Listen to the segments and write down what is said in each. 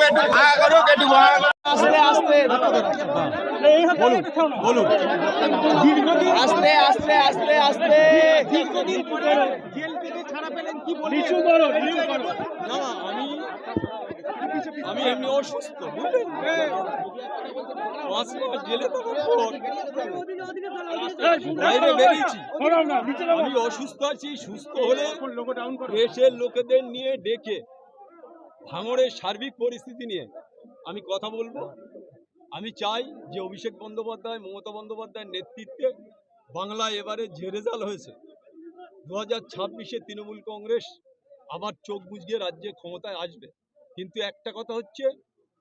একটু ভাঙা করুক একটু ভাঙা আস্তে আস্তে বলুন বলুন আস্তে আস্তে আস্তে আস্তে দীর্ঘদিন পরে জেল থেকে ছাড়া পেলেন কি বলবেন নিচু করো না আমি আমি এমনি অসুস্থ বুঝলেন জেলে থাকার বাইরে বেরিয়েছি আমি অসুস্থ আছি সুস্থ হলে দেশের লোকেদের নিয়ে ডেকে ভাঙড়ের সার্বিক পরিস্থিতি নিয়ে আমি কথা বলব। আমি চাই যে অভিষেক বন্দ্যোপাধ্যায়, মমতা বন্দ্যোপাধ্যায়ের নেতৃত্বে বাংলায় এবারে যে রেজাল্ট হয়েছে দু হাজার ছাব্বিশে তৃণমূল কংগ্রেস আবার চোখ বুঝিয়ে রাজ্যে ক্ষমতায় আসবে। কিন্তু একটা কথা হচ্ছে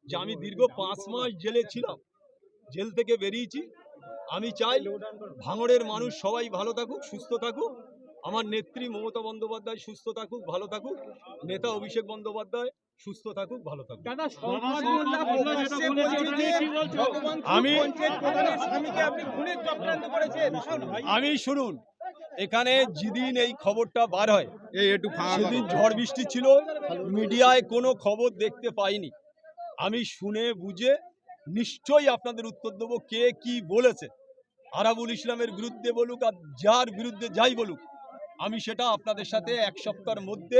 যে আমি দীর্ঘ পাঁচ মাস জেলে ছিলাম, জেল থেকে বেরিয়েছি। আমি চাই ভাঙড়ের মানুষ সবাই ভালো থাকুক, সুস্থ থাকুক। আমার নেত্রী মমতা বন্দ্যোপাধ্যায় সুস্থ থাকুক, ভালো থাকুক। নেতা অভিষেক বন্দ্যোপাধ্যায় সুস্থ থাকুক ভালো থাকুক। আমি- পঞ্চায়েত প্রধানের স্বামীকে আপনি খুনের চক্রান্ত করেছেন। আমি শুনুন এখানে যেদিন এই খবরটা বার হয় এই একটু সেদিন ঝড় বৃষ্টি ছিল মিডিয়ায় কোনো খবর দেখতে পাইনি। আমি শুনে বুঝে নিশ্চয়ই আপনাদের উত্তর দেবো কে কি বলেছে। আরাবুল ইসলামের বিরুদ্ধে বলুক আর যার বিরুদ্ধে যাই বলুক আমি সেটা আপনাদের সাথে এক সপ্তাহের মধ্যে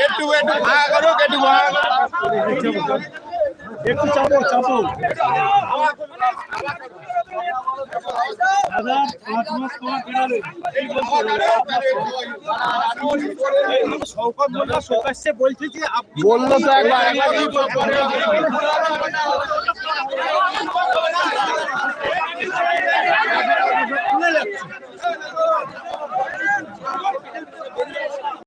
একটু একটু ভাঙা করুক একটু করুক। একটু চাপো চাপো বলল তো একবার